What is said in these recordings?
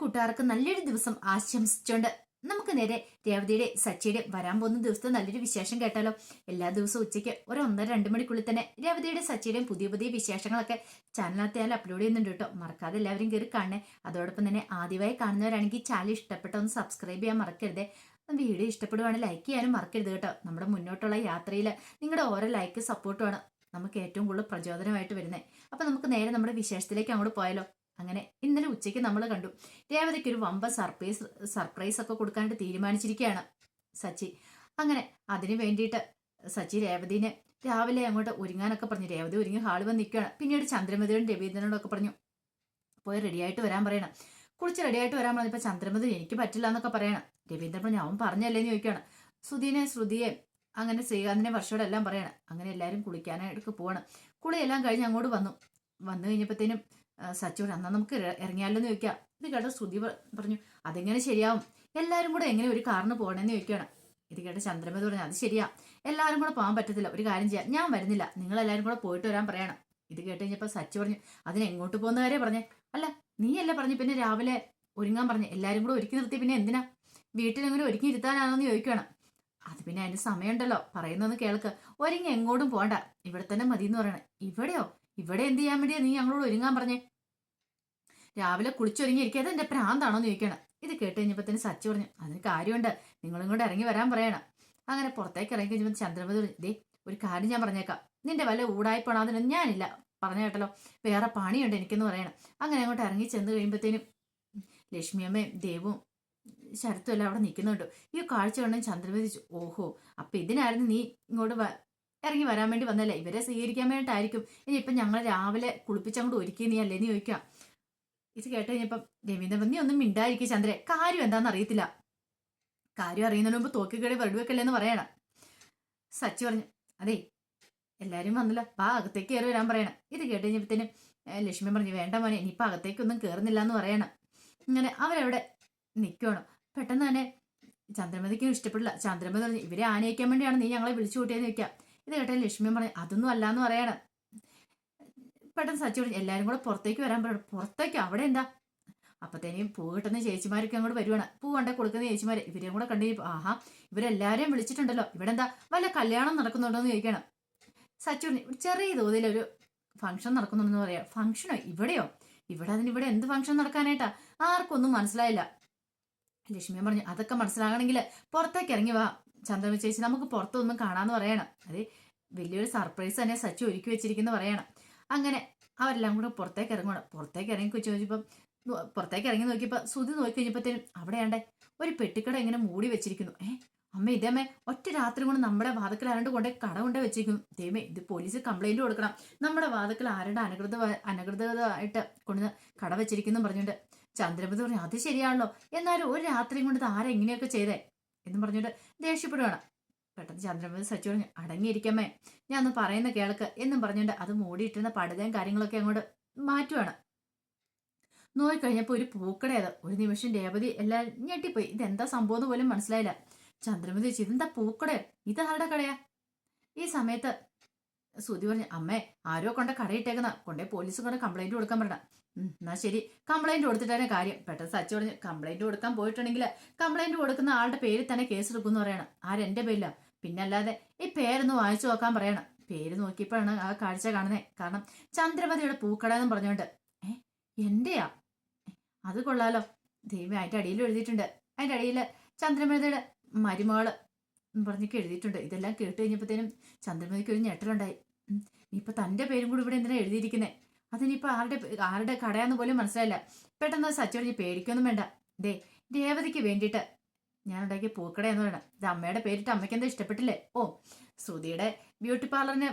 കൂട്ടുകാർക്ക് നല്ലൊരു ദിവസം ആശംസിച്ചുകൊണ്ട് നമുക്ക് നേരെ രേവതിയുടെ സച്ചിയുടെ വരാൻ പോകുന്ന ദിവസത്തെ നല്ലൊരു വിശേഷം കേട്ടാലോ? എല്ലാ ദിവസവും ഉച്ചയ്ക്ക് ഒരു ഒന്നര രണ്ട് മണിക്കുള്ളിൽ തന്നെ രേവതിയുടെ സച്ചിയുടെയും പുതിയ പുതിയ വിശേഷങ്ങളൊക്കെ ചാനലിനകത്ത് ഞാൻ അപ്ലോഡ് ചെയ്യുന്നുണ്ട് കേട്ടോ. മറക്കാതെ എല്ലാവരും കയറി കാണണേ. അതോടൊപ്പം തന്നെ ആദ്യമായി കാണുന്നവരാണെങ്കിൽ ചാനൽ ഇഷ്ടപ്പെട്ട ഒന്ന് സബ്സ്ക്രൈബ് ചെയ്യാൻ മറക്കരുത്. വീഡിയോ ഇഷ്ടപ്പെടുവാണെങ്കിൽ ലൈക്ക് ചെയ്യാനും മറക്കരുത് കേട്ടോ. നമ്മുടെ മുന്നോട്ടുള്ള യാത്രയിൽ നിങ്ങളുടെ ഓരോ ലൈക്ക് സപ്പോർട്ടുമാണ് നമുക്ക് ഏറ്റവും കൂടുതൽ പ്രചോദനമായിട്ട് വരുന്നത് അപ്പം നമുക്ക് നേരെ നമ്മുടെ വിശേഷത്തിലേക്ക് അങ്ങോട്ട് പോയാലോ? അങ്ങനെ ഇന്നലെ ഉച്ചയ്ക്ക് നമ്മൾ കണ്ടു. രേവതിക്ക് ഒരു വമ്പ സർപ്രൈസ് സർപ്രൈസ് ഒക്കെ കൊടുക്കാനായിട്ട് തീരുമാനിച്ചിരിക്കുകയാണ് സച്ചി. അങ്ങനെ അതിന് വേണ്ടിയിട്ട് സച്ചി രേവതിനെ രാവിലെ അങ്ങോട്ട് ഒരുങ്ങാനൊക്കെ പറഞ്ഞു. രേവതി ഒരുങ്ങി ഹാളിൽ വന്ന് നിൽക്കുകയാണ്. പിന്നീട് ചന്ദ്രമതിയോടും രവീന്ദ്രനോടും ഒക്കെ പറഞ്ഞു പോയി റെഡിയായിട്ട് വരാൻ പറയണം. കുളിച്ച് റെഡിയായിട്ട് വരാൻ പറഞ്ഞപ്പോൾ ചന്ദ്രമതി എനിക്ക് പറ്റില്ല എന്നൊക്കെ പറയണം. രവീന്ദ്രൻ പറഞ്ഞു അവൻ പറഞ്ഞല്ലേന്ന് ചോദിക്കുകയാണ്. സുധീനെ ശ്രുതിയെ അങ്ങനെ ശ്രീകാന്തിനെ വർഷയോടെ എല്ലാം പറയണം. അങ്ങനെ എല്ലാവരും കുളിക്കാനായിട്ട് പോവാണ്. കുളിയെല്ലാം കഴിഞ്ഞ് അങ്ങോട്ട് വന്നു. വന്നു കഴിഞ്ഞപ്പോഴത്തേനും സച്ചിയോട് എന്നാ നമുക്ക് ഇറ- ഇറങ്ങിയാലോ എന്ന് ചോദിക്കാം. ഇത് കേട്ട ശ്രുതി പറഞ്ഞു അതെങ്ങനെ ശരിയാവും? എല്ലാവരും കൂടെ എങ്ങനെ ഒരു കാറിന് പോകണമെന്ന് ചോദിക്കുകയാണ് ഇത് കേട്ട ചന്ദ്രമതി പറഞ്ഞു അത് ശരിയാ. എല്ലാവരും കൂടെ പോകാൻ പറ്റത്തില്ല. ഒരു കാര്യം ചെയ്യാം. ഞാൻ വരുന്നില്ല. നിങ്ങൾ എല്ലാവരും കൂടെ പോയിട്ട് വരാൻ പറയണം. ഇത് കേട്ട് കഴിഞ്ഞപ്പോൾ സച്ചു പറഞ്ഞു അതിന് എങ്ങോട്ട് കാര്യം പറഞ്ഞേ? അല്ല നീയല്ല പറഞ്ഞു പിന്നെ രാവിലെ ഒരുങ്ങാൻ പറഞ്ഞു? എല്ലാവരും കൂടെ ഒരുക്കി നിർത്തി പിന്നെ എന്തിനാ? വീട്ടിലെങ്ങനെ ഒരുക്കി ഇരുത്താനാണെന്ന് ചോദിക്കുകയാണ് അത് പിന്നെ അതിന് സമയമുണ്ടല്ലോ. പറയുന്നൊന്ന് കേൾക്ക്. ഒരുങ്ങി എങ്ങോട്ടും പോകണ്ട ഇവിടെ തന്നെ മതി എന്ന് പറയണേ. ഇവിടെയോ? ഇവിടെ എന്ത് ചെയ്യാൻ വേണ്ടിയാ നീ ഞങ്ങളോട് ഒരുങ്ങാൻ പറഞ്ഞേ? രാവിലെ കുളിച്ചൊരുങ്ങി ഇരിക്കാതെ എന്റെ പ്രാന്താണോ എന്ന് ചോദിക്കണം ഇത് കേട്ട് കഴിഞ്ഞപ്പോൾ തന്നെ സച്ചു പറഞ്ഞു അതിന് കാര്യമുണ്ട് നിങ്ങളും കൂടെ ഇറങ്ങി വരാൻ പറയണം. അങ്ങനെ പുറത്തേക്ക് ഇറങ്ങി കഴിഞ്ഞപ്പോൾ ചന്ദ്രമതി പറഞ്ഞു ദേ ഒരു കാര്യം ഞാൻ പറഞ്ഞേക്കാം. നിന്റെ വല്ല ഊടായിപ്പോണോ അതിനൊന്നും ഞാനില്ല. പറഞ്ഞു കേട്ടല്ലോ വേറെ പണിയുണ്ട് എനിക്കെന്ന് പറയണം. അങ്ങനെ അങ്ങോട്ട് ഇറങ്ങി ചെന്ന് കഴിയുമ്പോഴത്തേനും ലക്ഷ്മിയമ്മയും ദേവും ശരത്തും എല്ലാം അവിടെ നിൽക്കുന്നുണ്ട്. ഈ കാഴ്ച കണ്ടും ചന്ദ്രമതി ഓഹോ അപ്പൊ ഇതിനായിരുന്നു നീ ഇങ്ങോട്ട് ഇറങ്ങി വരാൻ വേണ്ടി വന്നല്ലേ? ഇവരെ സ്വീകരിക്കാൻ വേണ്ടിയിട്ടായിരിക്കും. ഇനി ഇപ്പം ഞങ്ങൾ രാവിലെ കുളിപ്പിച്ചങ്ങോട്ട് ഒരുക്കി നീ അല്ലേ നീ ചോദിക്കാം ഇത് കേട്ട് കഴിഞ്ഞപ്പം രവീന്ദ്രൻ നീ ഒന്നും മിണ്ടായിരിക്കും ചന്ദ്രെ. കാര്യം എന്താണെന്ന് അറിയത്തില്ല. കാര്യം അറിയുന്നതിന് മുമ്പ് തോക്കി തോക്കിക്കടി വെറുതെ എന്ന് പറയണം. സച്ചി പറഞ്ഞു അതെ എല്ലാവരും വന്നില്ല. വാ അകത്തേക്ക് കയറി വരാൻ പറയണം. ഇത് കേട്ട് കഴിഞ്ഞപ്പത്തേനും ലക്ഷ്മി പറഞ്ഞു വേണ്ട മോനെ ഇനിയിപ്പോൾ അകത്തേക്കൊന്നും കയറുന്നില്ല എന്ന് പറയണം. ഇങ്ങനെ അവരവിടെ നിൽക്കണം പെട്ടെന്ന് തന്നെ ചന്ദ്രമതിക്കും ഇഷ്ടപ്പെടില്ല. ചന്ദ്രമതി പറഞ്ഞു ഇവരെ ആനയിക്കാൻ വേണ്ടിയാണ് നീ ഞങ്ങളെ വിളിച്ചു കൂട്ടിയെന്ന് വെക്കാം ഇത് കേട്ടാൽ ലക്ഷ്മി പറഞ്ഞു അതൊന്നും അല്ലാന്ന് പറയണം. പെട്ടെന്ന് സച്ചി പറഞ്ഞു എല്ലാരും കൂടെ പുറത്തേക്ക് വരാൻ പറയണം പുറത്തേക്ക്? അവിടെ എന്താ? അപ്പത്തേനും പൂ കിട്ടുന്ന ചേച്ചിമാരൊക്കെ അങ്ങോട്ട് വരുവാണ്. പൂ കൊണ്ടേ കൊടുക്കുന്ന ചേച്ചിമാര് ഇവരെയും കൂടെ കണ്ടു ആഹാ ഇവരെല്ലാരെയും വിളിച്ചിട്ടുണ്ടല്ലോ. ഇവിടെ എന്താ വല്ല കല്യാണം നടക്കുന്നുണ്ടോ എന്ന് ചോദിക്കണം. സച്ചി "ഒരു ചെറിയ തോതിലൊരു ഫംഗ്ഷൻ നടക്കുന്നുണ്ടെന്ന് പറയാ. ഫംഗ്ഷനോ? ഇവിടെയോ? ഇവിടെ അതിന് ഇവിടെ എന്ത് ഫംഗ്ഷൻ നടക്കാനായിട്ടാ? ആർക്കൊന്നും മനസ്സിലായില്ല. ലക്ഷ്മിയും പറഞ്ഞു അതൊക്കെ മനസ്സിലാകണമെങ്കിൽ പുറത്തേക്ക് ഇറങ്ങി വാ. ചന്ദ്രമ ചേച്ചി നമുക്ക് പുറത്തൊന്നും കാണാന്ന് പറയണം. അത് വലിയൊരു സർപ്രൈസ് തന്നെ സച്ചു ഒരുക്കി വെച്ചിരിക്കുന്നു പറയണം. അങ്ങനെ അവരെല്ലാം കൂടെ പുറത്തേക്ക് ഇറങ്ങണം പുറത്തേക്ക് ഇറങ്ങി കൊച്ചു പുറത്തേക്ക് ഇറങ്ങി നോക്കിയപ്പോ സുതി നോക്കി കഴിഞ്ഞപ്പോഴത്തേനും അവിടെയാണ്ടേ ഒരു പെട്ടിക്കട ഇങ്ങനെ മൂടി വെച്ചിരിക്കുന്നു. ഏ അമ്മ ഇതേമ്മ ഒറ്റ രാത്രി കൊണ്ട് നമ്മുടെ വാതക്കൽ ആരണ്ട് കൊണ്ടേ കട കൊണ്ടേ വെച്ചിരിക്കുന്നു. ദൈവമേ ഇത് പോലീസ് കംപ്ലൈന്റ് കൊടുക്കണം. നമ്മുടെ വാതക്കൽ ആരുടെ അനകൃത അനകൃതമായിട്ട് കൊണ്ട് കട വെച്ചിരിക്കുന്നു പറഞ്ഞുകൊണ്ട് ചന്ദ്രപതി പറഞ്ഞു അത് ശരിയാണല്ലോ. എന്നാലും ഒരു രാത്രി കൊണ്ട് ഇത് ആരെങ്ങനെയൊക്കെ ചെയ്തേ? എന്നും പറഞ്ഞിട്ട് ദേഷ്യപ്പെടുകയാണ് പെട്ടെന്ന് ചന്ദ്രമോഹൻ സച്ചു പറഞ്ഞു അടങ്ങിയിരിക്കമ്മേ ഞാൻ ഒന്ന് പറയുന്ന കേൾക്ക് എന്നും പറഞ്ഞുകൊണ്ട് അത് മൂടിയിട്ടിരുന്ന പടുതയും കാര്യങ്ങളൊക്കെ അങ്ങോട്ട് മാറ്റുവാണ്. നോക്കിക്കഴിഞ്ഞപ്പോൾ ഒരു പൂക്കടയത് ഒരു നിമിഷം രേവതി എല്ലാം ഞെട്ടിപ്പോയി. ഇതെന്താ സംഭവം പോലും മനസ്സിലായില്ല. ചന്ദ്രമതി ചോദിച്ചു ഇതെന്താ പൂക്കട? ഇത് ആരുടെ കടയാ? ഈ സമയത്ത് സുധി പറഞ്ഞു അമ്മേ ആരോ കൊണ്ട കടയിട്ടേക്കുന്ന. കൊണ്ടേ പോലീസ് കൊണ്ട് കംപ്ലൈന്റ് കൊടുക്കാൻ പറഞ്ഞ എന്നാ ശരി. കംപ്ലൈന്റ് കൊടുത്തിട്ടാണ് കാര്യം. പെട്ടെന്ന് സച്ചി പറഞ്ഞു കംപ്ലൈന്റ് കൊടുക്കാൻ പോയിട്ടുണ്ടെങ്കിൽ കംപ്ലൈന്റ് കൊടുക്കുന്ന ആളുടെ പേരിൽ തന്നെ കേസ് എടുക്കുമെന്ന് പറയണം. ആരെന്റെ പേരില്ല പിന്നെ അല്ലാതെ ഈ പേരൊന്ന് വായിച്ചു നോക്കാൻ പറയണം. പേര് നോക്കിയപ്പോഴാണ് ആ കാഴ്ച കാണുന്നത് കാരണം ചന്ദ്രമതിയുടെ പൂക്കട എന്ന് പറഞ്ഞുകൊണ്ട്. ഏ എന്റെയാ? അത് കൊള്ളാലോ. ദൈവം അതിന്റെ അടിയിൽ എഴുതിയിട്ടുണ്ട്. അതിന്റെ അടിയിൽ ചന്ദ്രമതിയുടെ മരുമകൾ പറഞ്ഞൊക്കെ എഴുതിയിട്ടുണ്ട്. ഇതെല്ലാം കേട്ട് കഴിഞ്ഞപ്പോഴത്തേനും ചന്ദ്രമതിക്ക് ഒരു ഞെട്ടലുണ്ടായി. ഉം, ഇനിയിപ്പൊ തന്റെ പേരും കൂടി ഇവിടെ എന്തിനാ എഴുതിയിരിക്കുന്നത് അതിനിപ്പോ ആരുടെ ആരുടെ കടയാന്ന് പോലും മനസ്സിലായില്ല. പെട്ടെന്ന് സച്ചോടി പേടിക്കൊന്നും വേണ്ട. ദേ രേവതിക്ക് വേണ്ടിയിട്ട് ഞാൻ ഉണ്ടാക്കിയ പൂക്കടയെന്ന് വേണം ഇത് അമ്മയുടെ പേരിട്ട് അമ്മയ്ക്ക് എന്താ ഇഷ്ടപ്പെട്ടില്ലേ? ഓ ശ്രുതിയുടെ ബ്യൂട്ടി പാർലറിന്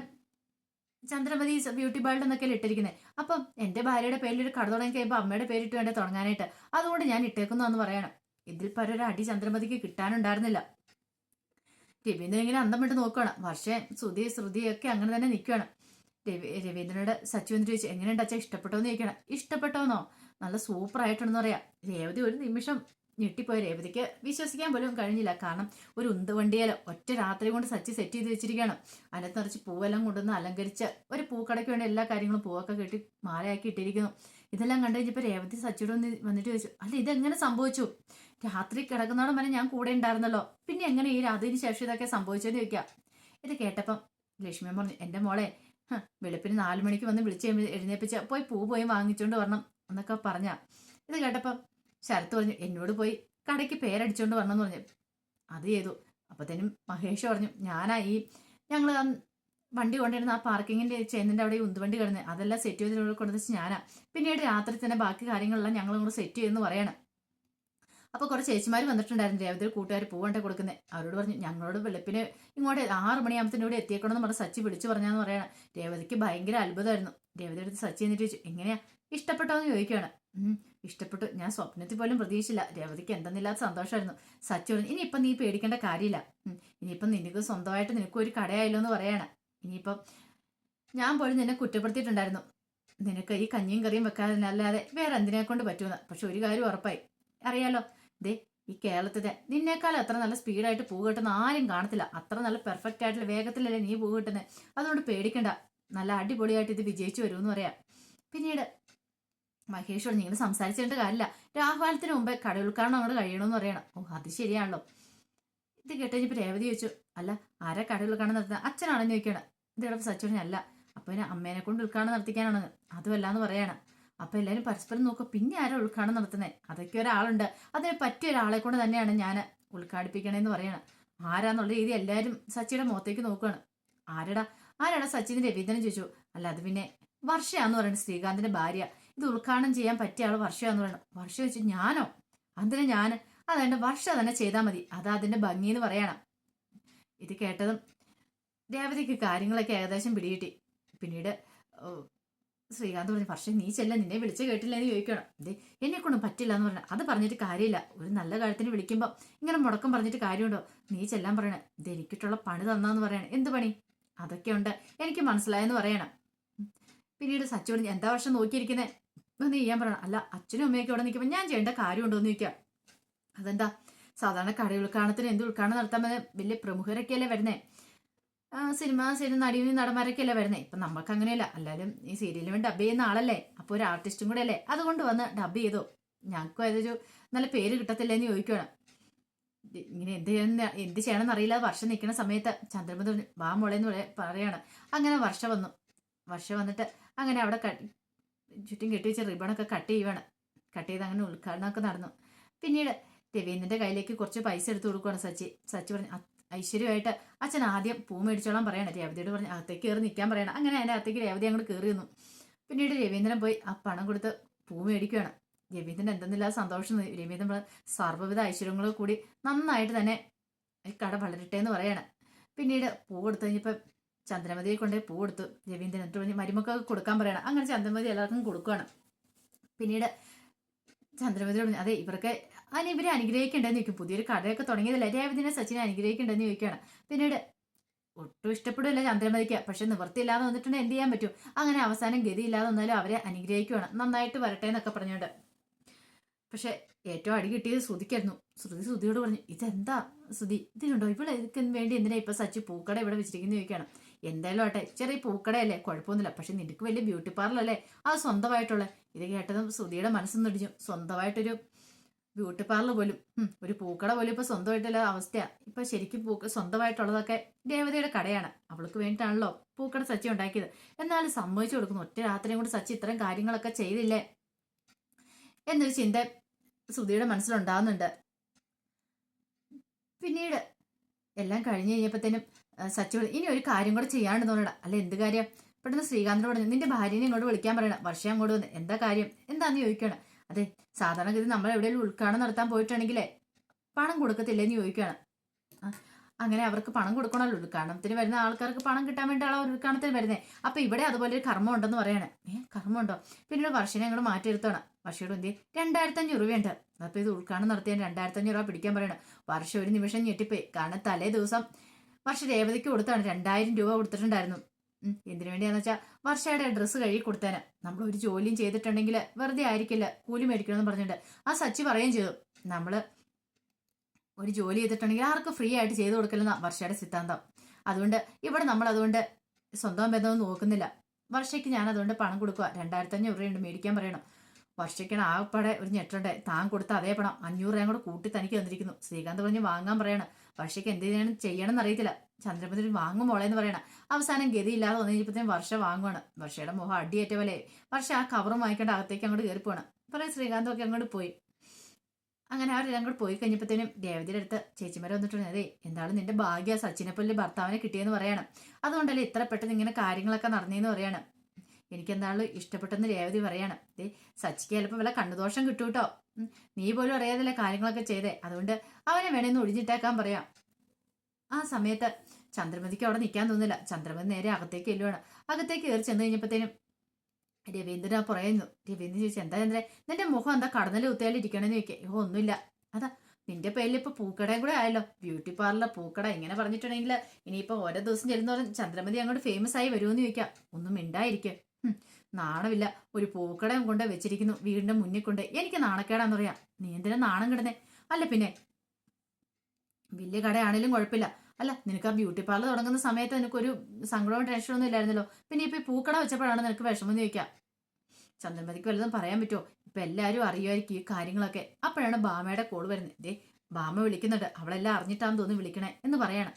ചന്ദ്രമതി ബ്യൂട്ടി പാർലർ എന്നൊക്കെ ഇട്ടിരിക്കുന്നത് അപ്പം എന്റെ ഭാര്യയുടെ പേരിൽ ഒരു കട തുടങ്ങി കഴിയുമ്പോൾ അമ്മയുടെ പേരിട്ട് വേണ്ടേ തുടങ്ങാനായിട്ട്. അതുകൊണ്ട് ഞാൻ ഇട്ടേക്കുന്നു എന്ന് പറയണം. ഇതിൽ പരൊരു അടി ചന്ദ്രമതിക്ക് കിട്ടാനുണ്ടായിരുന്നില്ല. രവീന്ദ്രൻ ഇങ്ങനെ അന്തം വിട്ട് നോക്കുകയാണ് പക്ഷേ ശ്രുതി ശ്രുതിയൊക്കെ അങ്ങനെ തന്നെ നിൽക്കുകയാണ് രവി രവീന്ദ്രനോട് സച്ചു എന്ന് ചോദിച്ചു എങ്ങനെയുണ്ട് അച്ഛൻ ഇഷ്ടപ്പെട്ടോ എന്ന് ചോദിക്കണം ഇഷ്ടപ്പെട്ടോന്നോ? നല്ല സൂപ്പർ ആയിട്ടുണ്ടെന്ന് പറയാം. രേവതി ഒരു നിമിഷം ഞെട്ടിപ്പോയ. രേവതിക്ക് വിശ്വസിക്കാൻ പോലും കഴിഞ്ഞില്ല. കാരണം ഒരു ഉന്തുവണ്ടിയാലോ ഒറ്റ രാത്രി കൊണ്ട് സച്ചി സെറ്റ് ചെയ്ത് വെച്ചിരിക്കുകയാണ്. അതിനകത്ത് നിറച്ച് പൂവെല്ലാം കൊണ്ടുവന്ന് അലങ്കരിച്ച് ഒരു പൂക്കടയ്ക്ക് വേണ്ട എല്ലാ കാര്യങ്ങളും പൂവൊക്കെ കെട്ടി മാലയാക്കി ഇട്ടിരിക്കുന്നു. ഇതെല്ലാം കണ്ടു കഴിഞ്ഞപ്പോൾ രേവതി സച്ചിയുടെ വന്നിട്ട് ചോദിച്ചു അല്ല ഇതെങ്ങനെ സംഭവിച്ചു? രാത്രി കിടക്കുന്നതോടെ വരെ ഞാൻ കൂടെ ഉണ്ടായിരുന്നല്ലോ. പിന്നെ എങ്ങനെ ഈ അതിന് ശേഷം ഇതൊക്കെ സംഭവിച്ചെന്ന് ചോദിക്കാം. ഇത് കേട്ടപ്പം ലക്ഷ്മി പറഞ്ഞു എന്റെ മോളെ വെളുപ്പിന് നാലു മണിക്ക് വന്ന് വിളിച്ച് എഴുന്നേപ്പിച്ച പോയി പൂ പോയി വാങ്ങിച്ചോണ്ട് വരണം എന്നൊക്കെ പറഞ്ഞ. ഇത് കേട്ടപ്പം ശരത്ത് പറഞ്ഞു എന്നോട് പോയി കടയ്ക്ക് പേരടിച്ചോണ്ട് വരണം എന്ന് പറഞ്ഞു. അത് ചെയ്തു. അപ്പത്തേനും മഹേഷ് പറഞ്ഞു ഞാനാ ഈ ഞങ്ങൾ വണ്ടി കൊണ്ടിരുന്ന ആ പാർക്കിങ്ങിന്റെ ചെന്നിന്റെ അവിടെ ഉന്തുവണ്ടി കിടന്ന് അതെല്ലാം സെറ്റ് ചെയ്ത് കൊണ്ടുവച്ച് ഞാനാ. പിന്നീട് രാത്രി തന്നെ ബാക്കി കാര്യങ്ങളെല്ലാം ഞങ്ങൾ കൂടെ സെറ്റ് ചെയ്തെന്ന് പറയണം. അപ്പോൾ കുറച്ച് ചേച്ചിമാർ വന്നിട്ടുണ്ടായിരുന്നു രേവതിയിൽ കൂട്ടുകാർ പൂവണ്ട കൊടുക്കുന്നത് അവരോട് പറഞ്ഞു ഞങ്ങളോട് വെളുപ്പിന് ഇങ്ങോട്ട് ആറ് മണിയാകുമ്പത്തിന് ഇവിടെ എത്തിയേക്കണമെന്ന് പറഞ്ഞ സച്ചി വിളിച്ചു പറഞ്ഞാന്ന് പറയണം. രേവതിക്ക് ഭയങ്കര അത്ഭുതമായിരുന്നു രേവതി അടുത്ത് സച്ചി എന്നിട്ട് ചോദിച്ചു എങ്ങനെയാ? ഇഷ്ടപ്പെട്ടോന്ന് ചോദിക്കുകയാണ്. ഇഷ്ടപ്പെട്ടു. ഞാൻ സ്വപ്നത്തിൽ പോലും പ്രതീക്ഷിച്ചില്ല. രേവതിക്ക് എന്തെന്നില്ലാത്ത സന്തോഷമായിരുന്നു സച്ചി പറഞ്ഞു ഇനിയിപ്പം നീ പേടിക്കേണ്ട കാര്യമില്ല. ഇനിയിപ്പം നിനക്ക് സ്വന്തമായിട്ട് നിനക്ക് ഒരു കടയായല്ലോ എന്ന് പറയാണ്. ഇനിയിപ്പം ഞാൻ പോലും നിന്നെ കുറ്റപ്പെടുത്തിയിട്ടുണ്ടായിരുന്നു. നിനക്ക് ഈ കഞ്ഞിയും കറിയും വെക്കാതെ അല്ലാതെ വേറെ എന്തിനെ കൊണ്ട് പറ്റുമെന്ന് പക്ഷെ ഒരു കാര്യം ഉറപ്പായി. അറിയാലോ ദേ ഈ കേരളത്തിലെ നിന്നേക്കാളും അത്ര നല്ല സ്പീഡായിട്ട് പൂ കിട്ടുന്ന ആരും കാണത്തില്ല. അത്ര നല്ല പെർഫെക്റ്റ് ആയിട്ടുള്ള വേഗത്തിലല്ലേ നീ പൂ കിട്ടുന്നത് അതുകൊണ്ട് പേടിക്കണ്ട. നല്ല അടിപൊളിയായിട്ട് ഇത് വിജയിച്ചു വരുമെന്ന് പറയാം. പിന്നീട് മഹേഷ് പറഞ്ഞു നിങ്ങൾ സംസാരിച്ചിട്ട് കാര്യമില്ല. രാഹുകാലത്തിന് മുമ്പേ കട ഉൾക്കാരണം അങ്ങോട്ട് കഴിയണമെന്ന് പറയണം. ഓ അത് ശരിയാണല്ലോ. ഇത് കേട്ടുകഴിഞ്ഞപ്പോൾ രേവതി ചോദിച്ചു അല്ല ആരാ കട ഉൾക്കാണം നടത്തുന്നത് അച്ഛനാണെന്ന് ചോദിക്കണം ഇത് കേട്ടപ്പോൾ സച്ചു അല്ല. അപ്പൊ അമ്മേനെ കൊണ്ട് ഉൾക്കാണം നടത്തിക്കാനാണെന്ന്. അതുമല്ല എന്ന് പറയാണ്. അപ്പൊ എല്ലാവരും പരസ്പരം നോക്കുക പിന്നെ ആരും ഉൾക്കാണം നടത്തുന്നത് അതൊക്കെ ഒരാളുണ്ട്. അതിന് പറ്റിയ ഒരാളെ കൊണ്ട് തന്നെയാണ് ഞാൻ ഉൾക്കാടിപ്പിക്കണേന്ന് പറയണം. ആരാന്നുള്ള രീതി എല്ലാരും സച്ചിയുടെ മുഖത്തേക്ക് നോക്കുകയാണ് ആരടാ? ആരാടാ സച്ചിന് രവീന്ദ്രൻ ചോദിച്ചു. അല്ല അത് പിന്നെ വർഷയാന്ന് പറയുന്നത് ശ്രീകാന്തിന്റെ ഭാര്യ. ഇത് ഉദ്ഘാടനം ചെയ്യാൻ പറ്റിയ ആൾ വർഷയാന്ന് പറയണം. വർഷ വെച്ച് ഞാനോ? അതിന് ഞാൻ അതെന്റെ വർഷ തന്നെ ചെയ്താൽ മതി. അതാ അതിന്റെ ഭംഗി എന്ന് പറയണം. ഇത് കേട്ടതും രേവതിക്ക് കാര്യങ്ങളൊക്കെ ഏകദേശം പിടികിട്ടി. പിന്നീട് ശ്രീകാന്ത് പറഞ്ഞു പക്ഷേ നീ ചെല്ല നിന്നെ വിളിച്ച് കേട്ടില്ല എന്ന് ചോദിക്കണം അതെ എന്നെ കൊണ്ടും പറ്റില്ല എന്ന് പറഞ്ഞു അത് പറഞ്ഞിട്ട് കാര്യമില്ല. ഒരു നല്ല കാര്യത്തിന് വിളിക്കുമ്പോൾ ഇങ്ങനെ മുടക്കം പറഞ്ഞിട്ട് കാര്യമുണ്ടോ? നീ ചെല്ലാൻ പറയണേ. ഇത് എനിക്കിട്ടുള്ള പണി തന്നാന്ന് പറയണം. എന്ത് പണി? അതൊക്കെ ഉണ്ട് എനിക്ക് മനസ്സിലായെന്ന് പറയണം. പിന്നീട് സച്ചു പറഞ്ഞു എന്താ വർഷം നോക്കിയിരിക്കുന്നത് ഒന്ന് ചെയ്യാൻ പറയണം. അല്ല അച്ഛനും അമ്മയൊക്കെ ഇവിടെ നിൽക്കുമ്പോൾ ഞാൻ ചെയ്യേണ്ട കാര്യമുണ്ടോ എന്ന് ചോദിക്കാം. അതെന്താ? സാധാരണ കട ഉൾക്കാണത്തിന് എന്ത് ഉൾക്കാണം നടത്താൻ വലിയ പ്രമുഖരൊക്കെയല്ലേ വരുന്നേ? സിനിമ സിനിമ നടിയും നടന്മാരൊക്കെ അല്ലേ വരുന്നത് ഇപ്പൊ നമ്മൾക്ക് അങ്ങനെയല്ല അല്ലാലും ഈ സീരിയലിന് വേണ്ടി ഡബ് ചെയ്യുന്ന ആളല്ലേ? അപ്പോൾ ഒരു ആർട്ടിസ്റ്റും കൂടെ അല്ലേ അതുകൊണ്ട് വന്ന് ഡബ് ചെയ്തോ. ഞങ്ങൾക്കും അതൊരു നല്ല പേര് കിട്ടത്തില്ല എന്ന് ചോദിക്കുകയാണ് ഇങ്ങനെ എന്ത് ചെയ്യണം എന്ത് ചെയ്യണമെന്ന് അറിയില്ല വർഷം നിൽക്കുന്ന സമയത്ത് ചന്ദ്രമതി വാ മോളെ എന്ന് പറയാണ്. അങ്ങനെ വർഷ വന്നു. വർഷ വന്നിട്ട് അങ്ങനെ അവിടെ ചുറ്റും കെട്ടി വെച്ച റിബണൊക്കെ കട്ട് ചെയ്യുവാണ്. കട്ട് ചെയ്ത് അങ്ങനെ ഉദ്ഘാടനമൊക്കെ നടന്നു. പിന്നീട് രവീന്ദ്രന്റെ കയ്യിലേക്ക് കുറച്ച് പൈസ എടുത്തു കൊടുക്കുവാണ് സച്ചി. സച്ചി പറഞ്ഞു "അ- ഐശ്വര്യമായിട്ട് അച്ഛൻ ആദ്യം പൂ മേടിച്ചോളാൻ പറയണം. രേവതിയോട് പറഞ്ഞ് അകത്തേക്ക് കയറി നിൽക്കാൻ പറയണം. അങ്ങനെ അതിന്റെ അകത്തേക്ക് രേവതി അങ്ങോട്ട് കയറി നിന്നു. പിന്നീട് രവീന്ദ്രൻ പോയി ആ പണം കൊടുത്ത് പൂ മേടിക്കുകയാണ് രവീന്ദ്രൻ എന്തെന്നില്ല സന്തോഷം രവീന്ദ്രൻ സർവവിധ ഐശ്വര്യങ്ങൾ കൂടി നന്നായിട്ട് തന്നെ കട വളരട്ടെ എന്ന് പറയാണ്. പിന്നീട് പൂ കൊടുത്തു കഴിഞ്ഞപ്പോൾ ചന്ദ്രമതിയെ കൊണ്ട് പൂ കൊടുത്തു. രവീന്ദ്രൻ എന്നിട്ട് പറഞ്ഞ് മരുമക്കൊക്കെ കൊടുക്കാൻ പറയണം. അങ്ങനെ ചന്ദ്രമതി എല്ലാവർക്കും കൊടുക്കുകയാണ് പിന്നീട് ചന്ദ്രമതി പറഞ്ഞു അതെ ഇവർക്ക് അതിന് ഇവരെ അനുഗ്രഹിക്കേണ്ടതെന്ന് ചോദിക്കും. പുതിയൊരു കഥയൊക്കെ തുടങ്ങിയതല്ലേ? രേവതിനെ സച്ചിനെ അനുഗ്രഹിക്കേണ്ടതെന്ന് ചോദിക്കുകയാണ്. പിന്നീട് ഒട്ടും ഇഷ്ടപ്പെടില്ല ചന്ദ്രമതിക്ക്. പക്ഷെ നിവൃത്തിയില്ലാതെ വന്നിട്ടുണ്ടെങ്കിൽ എന്ത് ചെയ്യാൻ പറ്റും? അങ്ങനെ അവസാനം ഗതിയില്ലാതെ വന്നാലും അവരെ അനുഗ്രഹിക്കുകയാണ് നന്നായിട്ട് വരട്ടെ എന്നൊക്കെ പറഞ്ഞുകൊണ്ട്. പക്ഷെ ഏറ്റവും അടി കിട്ടിയത് ശ്രുതിക്കായിരുന്നു. ശ്രുതി ശ്രുതിയോട് പറഞ്ഞു ഇതെന്താ ശ്രുതി? ഇതിനുണ്ടോ ഇവിടെ ഇതിക്ക് വേണ്ടി എന്തിനാ ഇപ്പൊ സച്ചി പൂക്കട ഇവിടെ വെച്ചിരിക്കുന്ന ചോദിക്കണം എന്തായാലും ആട്ടെ ചെറിയ പൂക്കടയല്ലേ? കുഴപ്പമൊന്നുമില്ല. പക്ഷെ നിനക്ക് വലിയ ബ്യൂട്ടി പാർലർ അല്ലേ അത് സ്വന്തമായിട്ടുള്ള. ഇത് കേട്ടതും ശ്രുതിയുടെ മനസ്സൊന്നിടിച്ചു സ്വന്തമായിട്ടൊരു ബ്യൂട്ടി പാർലർ പോലും. ഒരു പൂക്കട പോലും ഇപ്പൊ സ്വന്തമായിട്ടുള്ള അവസ്ഥയാ. ഇപ്പൊ ശരിക്കും പൂക്ക സ്വന്തമായിട്ടുള്ളതൊക്കെ ദേവതയുടെ കടയാണ്. അവൾക്ക് വേണ്ടിട്ടാണല്ലോ പൂക്കട സച്ചി ഉണ്ടാക്കിയത്. എന്നാലും സമ്മതിച്ചു കൊടുക്കുന്നു. ഒറ്റ രാത്രിയും കൂടി സച്ചി ഇത്തരം കാര്യങ്ങളൊക്കെ ചെയ്തില്ലേ? എന്നൊരു ചിന്ത ശ്രുതിയുടെ മനസ്സിലുണ്ടാകുന്നുണ്ട് പിന്നീട് എല്ലാം കഴിഞ്ഞ് കഴിഞ്ഞപ്പോഴത്തേനും സച്ചി ഇനി ഒരു കാര്യം കൂടെ ചെയ്യാണ്ട് തോന്നണ അല്ല എന്ത് കാര്യം? പെട്ടെന്ന് ശ്രീകാന്തിനോട് പറഞ്ഞു നിന്റെ ഭാര്യനെ ഇങ്ങോട്ട് വിളിക്കാൻ പറയണം. വർഷം അങ്ങോട്ട് വന്ന്. എന്താ കാര്യം? എന്താന്ന് ചോദിക്കണം അതെ സാധാരണഗതി നമ്മൾ എവിടെയെങ്കിലും ഉൾക്കാണം നടത്താൻ പോയിട്ടുണ്ടെങ്കിലേ പണം കൊടുക്കത്തില്ലെന്ന് ചോദിക്കുകയാണ്. അങ്ങനെ അവർക്ക് പണം കൊടുക്കണമല്ലോ ഉദ്ഘാടനത്തിന് വരുന്ന ആൾക്കാർക്ക് പണം കിട്ടാൻ വേണ്ടിയാണ് അവർ ഉദ്ഘാടനത്തിന് വരുന്നത് അപ്പൊ ഇവിടെ അതുപോലെ ഒരു കർമ്മം ഉണ്ടെന്ന് പറയണേ. ഏ കർമ്മമുണ്ടോ പിന്നീട് വർഷനെ അങ്ങോട്ട് മാറ്റി എടുത്തോണം വർഷയോട് എന്ത് രണ്ടായിരത്തി അഞ്ഞൂറ് രൂപയുണ്ട്. അപ്പൊ ഇത് ഉദ്ഘാടനം നടത്തിയാൽ രണ്ടായിരത്തി അഞ്ഞൂറ് രൂപ പിടിക്കാൻ പറയണം. വർഷം ഒരു നിമിഷം ഞെട്ടിപ്പോയി. കാരണം തലേ ദിവസം വർഷ രേവതിക്ക് കൊടുത്താണ്. രണ്ടായിരം രൂപ കൊടുത്തിട്ടുണ്ടായിരുന്നു. എന്തിനു വേണ്ടിയാന്ന് വെച്ചാൽ വർഷയുടെ ഡ്രസ്സ് കഴുകി കൊടുത്തേനെ. നമ്മൾ ഒരു ജോലിയും ചെയ്തിട്ടുണ്ടെങ്കിൽ വെറുതെ ആയിരിക്കില്ല കൂലി മേടിക്കണമെന്ന് പറഞ്ഞിട്ട്. ആ സച്ചി പറയുകയും ചെയ്തു. നമ്മൾ ഒരു ജോലി ചെയ്തിട്ടുണ്ടെങ്കിൽ ആർക്ക് ഫ്രീ ആയിട്ട് ചെയ്തു കൊടുക്കില്ലെന്ന വർഷയുടെ സിദ്ധാന്തം. അതുകൊണ്ട് ഇവിടെ നമ്മൾ അതുകൊണ്ട് സ്വന്തം ബന്ധമൊന്നും നോക്കുന്നില്ല. വർഷയ്ക്ക് ഞാൻ അതുകൊണ്ട് പണം കൊടുക്കുക രണ്ടായിരത്തി അഞ്ഞൂറ് രൂപയുണ്ട് മേടിക്കാൻ പറയണം. വർഷയ്ക്കാണ് ആകപ്പാടെ ഒരു ഞെട്ടുണ്ടേ. താൻ കൊടുത്ത അതേ പണം അഞ്ഞൂറ് രൂപയും കൂടെ കൂട്ടി തനിക്ക് തന്നിരിക്കുന്നു. ശ്രീകാന്ത് പറഞ്ഞ് വാങ്ങാൻ പറയണം. വർഷയ്ക്ക് എന്ത് ചെയ്യണം ചെയ്യണം എന്നറിയത്തില്ല. ചന്ദ്രപതി വാങ്ങും മോളെ എന്ന് പറയണം. അവസാനം ഗതിയില്ലാതെ വന്നു കഴിഞ്ഞപ്പോഴത്തേനും വർഷ വാങ്ങുവാണ്. വർഷയുടെ മുഖം അടിയേറ്റ പോലെ വർഷ ആ കവറും വാങ്ങിക്കേണ്ട അകത്തേക്ക് അങ്ങോട്ട് കയറി പോകണം പറയാം ശ്രീകാന്തൊക്കെ അങ്ങോട്ട് പോയി. അങ്ങനെ അവരെല്ലാം അങ്ങോട്ട് പോയി കഴിഞ്ഞപ്പോഴത്തേനും രേവതിയുടെ അടുത്ത് ചേച്ചിമാരെ വന്നിട്ടുണ്ട്. അതെ എന്താണ് നിന്റെ ഭാഗ്യ? സച്ചിനെ പോലെ ഭർത്താവിനെ കിട്ടിയെന്ന് പറയണം. അതുകൊണ്ടല്ലേ ഇത്ര പെട്ടെന്ന് ഇങ്ങനെ കാര്യങ്ങളൊക്കെ നടന്നേന്ന് പറയാണ്. എനിക്കെന്താളും ഇഷ്ടപ്പെട്ടെന്ന് രേവതി പറയണം. ദേ സച്ചിക്ക് ചിലപ്പോൾ വല്ല കണ്ണുദോഷം കിട്ടും കേട്ടോ നീ പോലും അറിയാതല്ലേ കാര്യങ്ങളൊക്കെ ചെയ്തേ. അതുകൊണ്ട് അവനെ വേണമെന്ന് ഒഴിഞ്ഞിട്ടേക്കാൻ പറയാം. ആ സമയത്ത് ചന്ദ്രമതിക്ക് അവിടെ നിൽക്കാൻ തോന്നില്ല. ചന്ദ്രമതി നേരെ അകത്തേക്ക് എല്ലുവാണ് അകത്തേക്ക് കയറി ചെന്ന് കഴിഞ്ഞപ്പോഴത്തേനും രവീന്ദ്രൻ ആ പറയുന്നു രവീന്ദ്രൻ ചോദിച്ചു എന്താ ചന്ദ്രൻ നിന്റെ മുഖം എന്താ കടന്നൽ കുത്തിയാലിരിക്കണമെന്ന് ചോദിക്കേ? ഓ ഒന്നുമില്ല. അതാ നിന്റെ പേരിൽ ഇപ്പൊ പൂക്കടയും കൂടെ ആയല്ലോ. ബ്യൂട്ടി പാർലർ പൂക്കട ഇങ്ങനെ പറഞ്ഞിട്ടുണ്ടെങ്കിൽ ഇനിയിപ്പോ ഓരോ ദിവസം ചെല്ലുന്നവരും ചന്ദ്രമതി അങ്ങോട്ട് ഫേമസ് ആയി വരുമെന്ന് ചോദിക്കാം. ഒന്നും മിണ്ടായിരിക്കും. നാണമില്ല. ഒരു പൂക്കടയും കൊണ്ട് വെച്ചിരിക്കുന്നു. വീടിന്റെ മുന്നിൽ കൊണ്ട് എനിക്ക് നാണക്കേടാന്ന് പറയാം. നീ എന്തിനാ നാണം കിടന്നേ? അല്ല പിന്നെ വലിയ കടയാണേലും കുഴപ്പമില്ല. അല്ല നിനക്ക് ആ ബ്യൂട്ടി പാർലർ തുടങ്ങുന്ന സമയത്ത് നിനക്കൊരു സങ്കടവും ടെൻഷനും ഒന്നും ഇല്ലായിരുന്നല്ലോ. പിന്നെ ഇപ്പൊ ഈ പൂക്കട വെച്ചപ്പോഴാണ് നിനക്ക് വിഷമം ചോദിക്കാം ചന്ദ്രമതിക്ക് വല്ലതും പറയാൻ പറ്റുമോ ഇപ്പൊ എല്ലാരും അറിയുമായിരിക്കും ഈ കാര്യങ്ങളൊക്കെ. അപ്പോഴാണ് ബാമയുടെ കോൾ വരുന്നത്. ദേ ബാമ വിളിക്കുന്നുണ്ട്. അവളെല്ലാം അറിഞ്ഞിട്ടാന്ന് തോന്നി വിളിക്കണേ എന്ന് പറയാണ്.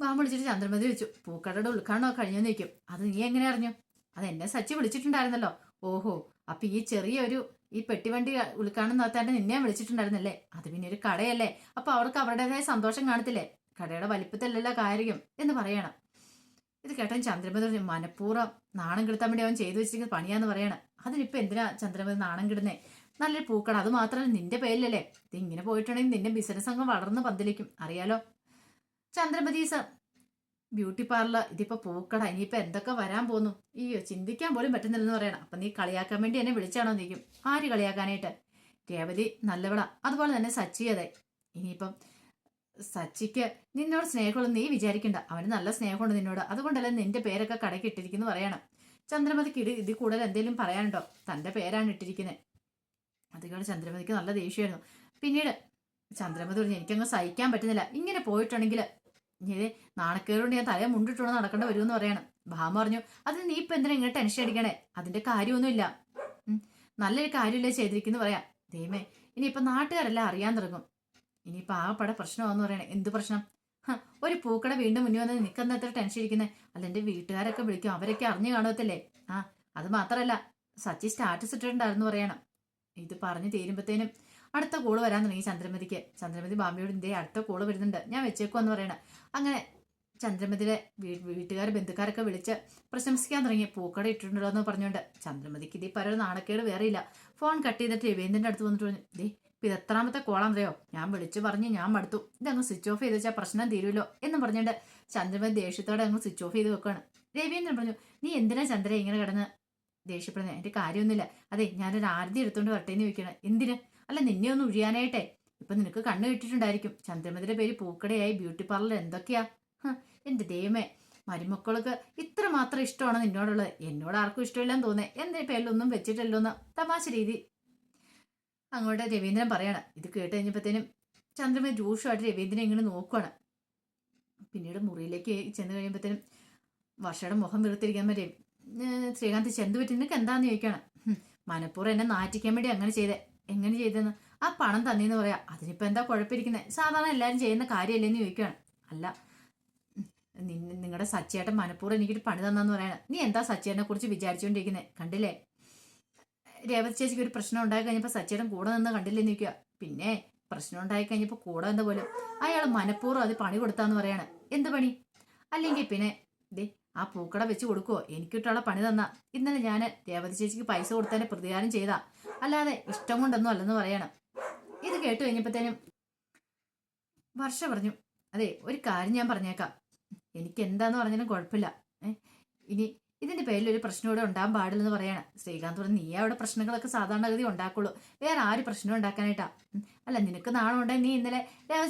ബാമ വിളിച്ചിട്ട് ചന്ദ്രമതി വെച്ചു പൂക്കടയുടെ ഉൾക്കാണോ കഴിഞ്ഞെന്ന് നിൽക്കും അത് നീ എങ്ങനെ അറിഞ്ഞു? അത് എന്നെ സച്ചി വിളിച്ചിട്ടുണ്ടായിരുന്നല്ലോ. ഓഹോ അപ്പൊ ഈ ചെറിയൊരു ഈ പെട്ടിവണ്ടി ഉൾക്കാണെന്ന് നടത്താണ്ട് നിന്നെ വിളിച്ചിട്ടുണ്ടായിരുന്നല്ലേ? അത് പിന്നെ ഒരു കടയല്ലേ? അപ്പൊ അവർക്ക് അവരുടേതായ സന്തോഷം കാണത്തില്ലേ? കടയുടെ വലിപ്പത്തിലല്ല കാര്യം എന്ന് പറയണം. ഇത് കേട്ടൻ ചന്ദ്രമതി മനഃപൂർവം നാണം കെടുത്താൻ വേണ്ടി അവൻ ചെയ്തു വെച്ചിരിക്കുന്ന പണിയാന്ന് പറയണം. അതിനിപ്പോ എന്തിനാ ചന്ദ്രമതി നാണം കിടുന്നേ? നല്ലൊരു പൂക്കട അത് മാത്രമല്ല നിന്റെ പേരിലല്ലേ? ഇത് ഇങ്ങനെ പോയിട്ടുണ്ടെങ്കിൽ നിന്റെ ബിസിനസ് അങ്ങ് വളർന്ന് പന്തലിക്കും. അറിയാലോ? ചന്ദ്രമതി സർ ബ്യൂട്ടി പാർലർ ഇതിപ്പോ പൂക്കട ഇനിയിപ്പൊ എന്തൊക്കെ വരാൻ പോന്നു? അയ്യോ ചിന്തിക്കാൻ പോലും പറ്റുന്നില്ലെന്ന് പറയണം. അപ്പൊ നീ കളിയാക്കാൻ വേണ്ടി എന്നെ വിളിച്ചാണോ നീക്കും? ആര് കളിയാക്കാനായിട്ട്? രേവതി നല്ലവള. അതുപോലെ തന്നെ സച്ചി അതെ. ഇനിയിപ്പം സച്ചിക്ക് നിന്നോട് സ്നേഹമുള്ള നീ വിചാരിക്കണ്ട. അവന് നല്ല സ്നേഹമുണ്ട് നിന്നോട്. അതുകൊണ്ടല്ലേ നിന്റെ പേരൊക്കെ കടയ്ക്ക് ഇട്ടിരിക്കുന്നു പറയണം. ചന്ദ്രമതിക്ക് ഇടി ഇതിൽ കൂടുതൽ എന്തെങ്കിലും പറയാനുണ്ടോ? തന്റെ പേരാണ് ഇട്ടിരിക്കുന്നത് അതുകൊണ്ട് ചന്ദ്രമതിക്ക് നല്ല ദേഷ്യമായിരുന്നു. പിന്നീട് ചന്ദ്രമതി പറഞ്ഞു എനിക്കങ്ങ് സഹിക്കാൻ പറ്റുന്നില്ല. ഇങ്ങനെ പോയിട്ടുണ്ടെങ്കിൽ ഇനി നാണക്കേടുകൊണ്ട് ഞാൻ തലയെ മുണ്ടിട്ടുകൊണ്ട് നടക്കേണ്ട വരുമെന്ന് പറയണം. ഭാമ പറഞ്ഞു അതിന് നീ ഇപ്പൊ എന്തിനാ ഇങ്ങനെ ടെൻഷൻ അടിക്കണേ? അതിന്റെ കാര്യമൊന്നുമില്ല. നല്ലൊരു കാര്യമില്ലേ ചെയ്തിരിക്കുന്നു പറയാം. ദൈവമേ ഇനിയിപ്പൊ നാട്ടുകാരെല്ലാം അറിയാൻ തുടങ്ങും. ഇനിയിപ്പോ ആ പട പ്രശ്നമാന്ന് പറയണേ. എന്ത് പ്രശ്നം? ഒരു പൂക്കട വീണ്ടും മുന്നിൽ വന്ന് നിൽക്കുന്ന എത്ര ടെൻഷൻ ഇരിക്കുന്നത് അല്ല എന്റെ വീട്ടുകാരൊക്കെ വിളിക്കും അവരൊക്കെ അറിഞ്ഞു കാണത്തില്ലേ? ആ അത് മാത്രല്ല സച്ചി സ്റ്റാറ്റസ് ഇട്ടിട്ടുണ്ടായിരുന്നു പറയണം. ഇത് പറഞ്ഞു തീരുമ്പത്തേനും അടുത്ത കോൾ വരാൻ തുടങ്ങി ചന്ദ്രമതിക്ക്. ചന്ദ്രമതി ബാമ്പിയോട് ഇതേ അടുത്ത കോൾ വരുന്നുണ്ട്. ഞാൻ വെച്ചേക്കുമെന്ന് പറയണ. അങ്ങനെ ചന്ദ്രമതിയുടെ വീട്ടുകാർ ബന്ധുക്കാരൊക്കെ വിളിച്ച് പ്രശംസിക്കാൻ തുടങ്ങി. പൂക്കട ഇട്ടിട്ടുണ്ടല്ലോ എന്ന് പറഞ്ഞുകൊണ്ട് ചന്ദ്രമതിക്ക് ഇതേ പല നാണക്കേട് വേറെയില്ല. ഫോൺ കട്ട് ചെയ്തിട്ട് രവീന്ദ്രന്റെ അടുത്ത് വന്നിട്ട് പറഞ്ഞു ദേ ഇത് എത്രാമത്തെ കോളാന്നറിയോ ഞാൻ വിളിച്ചു പറഞ്ഞ് ഞാൻ മടുത്തു. ഇതങ്ങ് സ്വിച്ച് ഓഫ് ചെയ്ത് വെച്ചാൽ പ്രശ്നം തീരുമല്ലോ എന്ന് പറഞ്ഞുകൊണ്ട് ചന്ദ്രമതി ദേഷ്യത്തോടെ അങ്ങ് സ്വിച്ച് ഓഫ് ചെയ്ത് വെക്കുകയാണ് രവീന്ദ്രൻ പറഞ്ഞു നീ എന്തിനാ ചന്ദ്ര ഇങ്ങനെ കിടന്ന് ദേഷ്യപ്പെടുന്നത് എന്റെ കാര്യമൊന്നുമില്ല. അതെ ഞാനൊരു ആരതി എടുത്തുകൊണ്ട് വരട്ടേന്ന് ചോദിക്കണം എന്തിന്? അല്ല നിന്നെ ഒന്ന് ഒഴിയാനായിട്ടെ ഇപ്പൊ നിനക്ക് കണ്ണു കിട്ടിയിട്ടുണ്ടായിരിക്കും ചന്ദ്രമതിയുടെ പേര് പൂക്കടയായി ബ്യൂട്ടി പാർലർ എന്തൊക്കെയാ? എന്റെ ദൈവമേ. മരുമക്കൾക്ക് ഇത്ര മാത്രം ഇഷ്ടമാണ് നിന്നോടുള്ളത്. എന്നോട് ആർക്കും ഇഷ്ടമില്ലെന്ന് തോന്നേ. എന്റെ പേരിലൊന്നും വെച്ചിട്ടല്ലോ എന്ന് തമാശ രീതി. അങ്ങോട്ട് രവീന്ദ്രൻ പറയാണ്. ഇത് കേട്ട് കഴിഞ്ഞപ്പോഴത്തേനും ചന്ദ്രമതി രൂക്ഷമായിട്ട് രവീന്ദ്രൻ ഇങ്ങനെ നോക്കുവാണ്. പിന്നീട് മുറിയിലേക്ക് ചെന്ന് കഴിയുമ്പോഴത്തേനും വർഷയുടെ മുഖം വീർത്തിരിക്കാൻ പറ്റേ ശ്രീകാന്ത് ചെന്ത് പറ്റി നിനക്ക് എന്താന്ന് ചോദിക്കുകയാണ്? മനഃപൂർവം എന്നെ നാറ്റിക്കാൻ വേണ്ടി അങ്ങനെ ചെയ്തേ. എങ്ങനെ ചെയ്തെന്ന്? ആ പണം തന്നെന്ന് പറയാ. അതിനിപ്പോ എന്താ കുഴപ്പമിരിക്കുന്നത് സാധാരണ എല്ലാവരും ചെയ്യുന്ന കാര്യമല്ലേന്ന് ചോദിക്കുകയാണ് അല്ല നിങ്ങളുടെ സച്ചിയേട്ടൻ മനഃപൂർവം എനിക്കൊരു പണി തന്നെന്ന് പറയണ നീ എന്താ സച്ചിയേട്ടനെ കുറിച്ച് വിചാരിച്ചുകൊണ്ടിരിക്കുന്നത് കണ്ടില്ലേ? രേവതി ചേച്ചിക്ക് ഒരു പ്രശ്നം ഉണ്ടായി കഴിഞ്ഞപ്പോൾ സച്ചിയേട്ടൻ കൂടെ നിന്ന് കണ്ടില്ലേ ചോദിക്കുക പിന്നെ പ്രശ്നം ഉണ്ടായി കഴിഞ്ഞപ്പോൾ കൂടെ എന്താ പോലും അയാൾ മനഃപൂർവം അത് പണി കൊടുത്താന്ന് പറയാണ് എന്ത് പണി? അല്ലെങ്കിൽ പിന്നെ ദേ ആ പൂക്കട വെച്ച് കൊടുക്കുവോ? എനിക്കിട്ടുള്ള പണി തന്ന. ഇന്നലെ ഞാൻ രേവതി ചേച്ചിക്ക് പൈസ കൊടുത്തതിന്റെ പ്രതികാരം ചെയ്താ. അല്ലാതെ ഇഷ്ടം കൊണ്ടൊന്നും അല്ലെന്ന് പറയണം. ഇത് കേട്ട് കഴിഞ്ഞപ്പോഴത്തേനും വർഷ പറഞ്ഞു അതെ ഒരു കാര്യം ഞാൻ പറഞ്ഞേക്കാം. എനിക്ക് എന്താന്ന് പറഞ്ഞാലും കുഴപ്പമില്ല. ഇനി ഇതിന്റെ പേരിൽ ഒരു പ്രശ്നം ഇവിടെ ഉണ്ടാകാൻ പാടില്ലെന്ന് പറയണം. ശ്രീകാന്ത് പറഞ്ഞു നീ അവിടെ പ്രശ്നങ്ങളൊക്കെ സാധാരണഗതി ഉണ്ടാക്കുള്ളൂ. വേറെ ആര് പ്രശ്നം ഉണ്ടാക്കാനായിട്ടാ. അല്ല നിനക്ക് നാണം ഉണ്ടെങ്കിൽ നീ ഇന്നലെ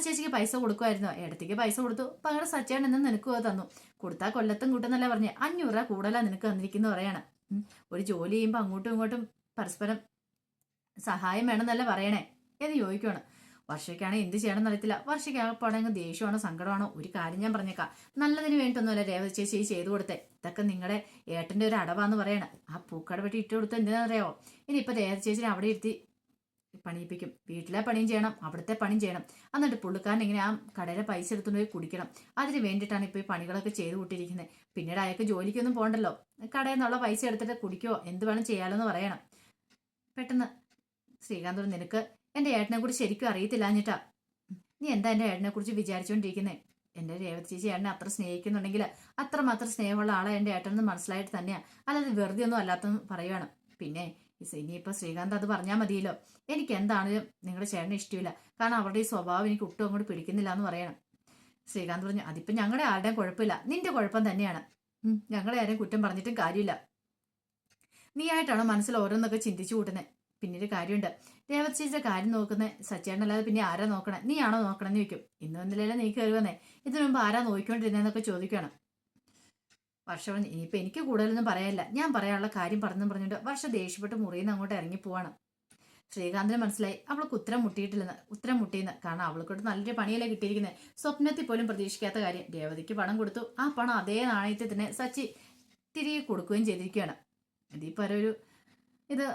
ചേച്ചിക്ക് പൈസ കൊടുക്കുമായിരുന്നു? ഇടത്തേക്ക് പൈസ കൊടുത്തു. പകരം സച്ചേട്ടൻ എന്ന് നിനക്ക് തന്നു. കൊടുത്താൽ കൊല്ലത്തും കൂട്ടെന്നല്ല പറഞ്ഞ്. അഞ്ഞൂറ് രൂപ കൂടുതലാ നിനക്ക് തന്നിരിക്കുന്നു പറയണം. ഒരു ജോലി ചെയ്യുമ്പോൾ അങ്ങോട്ടും ഇങ്ങോട്ടും പരസ്പരം സഹായം വേണമെന്നല്ല പറയണേ? എന്ന് ചോദിക്കുവാണ്. വർഷയ്ക്കാണ് എന്ത് ചെയ്യണമെന്ന് അറിയത്തില്ല. വർഷയ്ക്ക് ആ പടങ്ങ് ദേഷ്യമാണോ സങ്കടമാണോ? ഒരു കാര്യം ഞാൻ പറഞ്ഞേക്കാം. നല്ലതിന് വേണ്ടിയിട്ടൊന്നുമല്ല രേവതി ചേച്ചി ഈ ചെയ്തു കൊടുത്തേ. ഇതൊക്കെ നിങ്ങളുടെ ഏട്ടന്റെ ഒരു അടവാന്ന് പറയണം. ആ പൂക്കട വെട്ടി ഇട്ട് കൊടുത്ത് ഇനി ഇനിയിപ്പോൾ രേവതി ചേച്ചിനെ അവിടെ ഇരുത്തി പണിയിപ്പിക്കും. വീട്ടിലെ പണിയും ചെയ്യണം. അവിടുത്തെ പണിയും ചെയ്യണം. എന്നിട്ട് പുള്ളിക്കാരൻ ഇങ്ങനെ ആ കടയിലെ പൈസ എടുത്തുകൊണ്ട് പോയി കുടിക്കണം. അതിന് വേണ്ടിയിട്ടാണ് ഇപ്പോൾ ഈ പണികളൊക്കെ ചെയ്തു കൂട്ടിയിരിക്കുന്നത് പിന്നീട് അയാൾക്ക് ജോലിക്കൊന്നും പോകണ്ടല്ലോ. കടയിൽ നിന്നുള്ള പൈസ എടുത്തിട്ട് കുടിക്കോ എന്ത് വേണം ചെയ്യാലോ എന്ന് പറയണം. പെട്ടെന്ന് ശ്രീകാന്ത് നിനക്ക് എന്റെ ഏട്ടനെ കുറിച്ച് ശരിക്കും അറിയത്തില്ല എന്നിട്ടാ നീ എന്താ എന്റെ ഏട്ടനെ കുറിച്ച് വിചാരിച്ചുകൊണ്ടിരിക്കുന്നത് എന്റെ രേവതി ചേച്ചി ഏട്ടനെ അത്ര സ്നേഹിക്കുന്നുണ്ടെങ്കിൽ അത്രമാത്രം സ്നേഹമുള്ള ആളെ എന്റെ ഏട്ടനെന്ന് മനസ്സിലായിട്ട് തന്നെയാണ് അല്ലാതെ വെറുതെ ഒന്നും അല്ലാത്തെന്ന് പറയുവാണ്. പിന്നെ ഇനിയിപ്പോൾ ശ്രീകാന്ത് അത് പറഞ്ഞാൽ മതിയല്ലോ. എനിക്ക് എന്താണെങ്കിലും നിങ്ങളുടെ ചേട്ടനെ ഇഷ്ടമില്ല. കാരണം അവരുടെ ഈ സ്വഭാവം എനിക്ക് ഒട്ടും അങ്ങോട്ട് പിടിക്കുന്നില്ല എന്ന് പറയണം. ശ്രീകാന്ത് പറഞ്ഞു അതിപ്പോ ഞങ്ങളുടെ ആരുടെയും കുഴപ്പമില്ല. നിന്റെ കുഴപ്പം തന്നെയാണ്. ഞങ്ങളെ ആരെയും കുറ്റം പറഞ്ഞിട്ടും കാര്യമില്ല. നീ ആയിട്ടാണോ മനസ്സിൽ ഓരോന്നൊക്കെ ചിന്തിച്ചു കൂട്ടുന്നത് പിന്നീട് കാര്യമുണ്ട്. രേവത് ചേച്ചിയുടെ കാര്യം നോക്കുന്നത് സച്ചേട്ടനല്ലാതെ പിന്നെ ആരാ നോക്കണേ? നീയാണോ നോക്കണമെന്ന് ചോദിക്കും. ഇന്ന് വന്നില്ലല്ലോ നീ കയറി വന്നേ? ഇതിനു മുമ്പ് ആരാ നോക്കിക്കൊണ്ടിരുന്നതെന്നൊക്കെ ചോദിക്കണം. വർഷം ഇനിയിപ്പോൾ എനിക്ക് കൂടുതലൊന്നും പറയാനില്ല. ഞാൻ പറയാനുള്ള കാര്യം പറഞ്ഞു പറഞ്ഞിട്ട് വർഷം ദേഷ്യപ്പെട്ട് മുറിയിൽ നിന്ന് അങ്ങോട്ട് ഇറങ്ങി പോവാണ് ശ്രീകാന്തിന് മനസ്സിലായി അവൾക്ക് ഉത്തരം മുട്ടിയിട്ടില്ലെന്ന് ഉത്തരം മുട്ടിയെന്ന്. കാരണം അവൾക്കോട്ട് നല്ലൊരു പണിയല്ലേ കിട്ടിയിരിക്കുന്നത് സ്വപ്നത്തിൽ പോലും പ്രതീക്ഷിക്കാത്ത കാര്യം. രേവതിക്ക് പണം കൊടുത്തു. ആ പണം അതേ നാണയത്തിൽ തന്നെ സച്ചി തിരികെ കൊടുക്കുകയും ചെയ്തിരിക്കുകയാണ്. ഇതിപ്പോൾ ഒരു ഇത്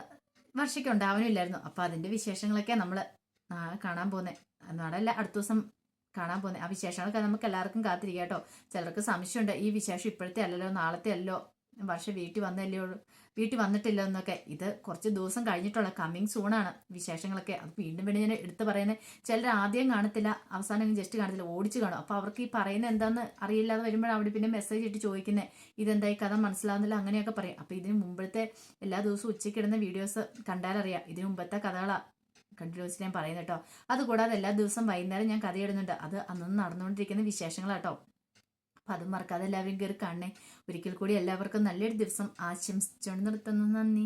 വർഷയ്ക്ക് ഉണ്ടാവാനില്ലായിരുന്നു അപ്പോൾ അതിന്റെ വിശേഷങ്ങളൊക്കെ നമ്മൾ കാണാൻ പോകുന്നത് നാളെ അടുത്ത ദിവസം കാണാൻ പോകുന്നത് ആ വിശേഷങ്ങളൊക്കെ നമുക്ക് എല്ലാവർക്കും കാത്തിരിക്കാം കേട്ടോ. ചിലർക്ക് സംശയമുണ്ട് ഈ വിശേഷം ഇപ്പോഴത്തെ അല്ലല്ലോ നാളത്തെ അല്ലോ വർഷം വീട്ടിൽ വന്നല്ലേ ഉള്ളൂ. വീട്ടിൽ വന്നിട്ടില്ല എന്നൊക്കെ. ഇത് കുറച്ച് ദിവസം കഴിഞ്ഞിട്ടുള്ള കമ്മിങ് സൂണാണ് വിശേഷങ്ങളൊക്കെ. അത് വീണ്ടും വീണ്ടും ഞാൻ എടുത്തു പറയുന്നത്. ചിലർ ആദ്യം കാണത്തില്ല അവസാനം ജസ്റ്റ് കാണത്തില്ല ഓടിച്ച് കാണും. അപ്പോൾ അവർക്ക് ഈ പറയുന്നത് എന്താണെന്ന് അറിയില്ലാതെ വരുമ്പോഴാണ് അവിടെ പിന്നെ മെസ്സേജ് ഇട്ട് ചോദിക്കുന്നത് ഇതെന്തായി കഥ മനസ്സിലാവുന്നില്ല അങ്ങനെയൊക്കെ പറയും. അപ്പോൾ ഇതിന് മുമ്പത്തെ എല്ലാ ദിവസവും ഉച്ചയ്ക്ക് ഇടുന്ന വീഡിയോസ് കണ്ടാലറിയാം. ഇതിന് മുമ്പത്തെ കഥകളാണ് കണ്ടിന്യൂസ് ഞാൻ പറയുന്നത് കേട്ടോ. അതുകൂടാതെ എല്ലാ ദിവസവും വൈകുന്നേരം ഞാൻ കഥയിടുന്നുണ്ട് അത് അന്ന് നടന്നുകൊണ്ടിരിക്കുന്ന വിശേഷങ്ങളാട്ടോ അപ്പം അതും മറക്കാതെ എല്ലാവരും കയറി കാണണേ. ഒരിക്കൽ കൂടി എല്ലാവർക്കും നല്ലൊരു ദിവസം ആശംസിച്ചുകൊണ്ട് നിർത്തുന്നു. നന്ദി.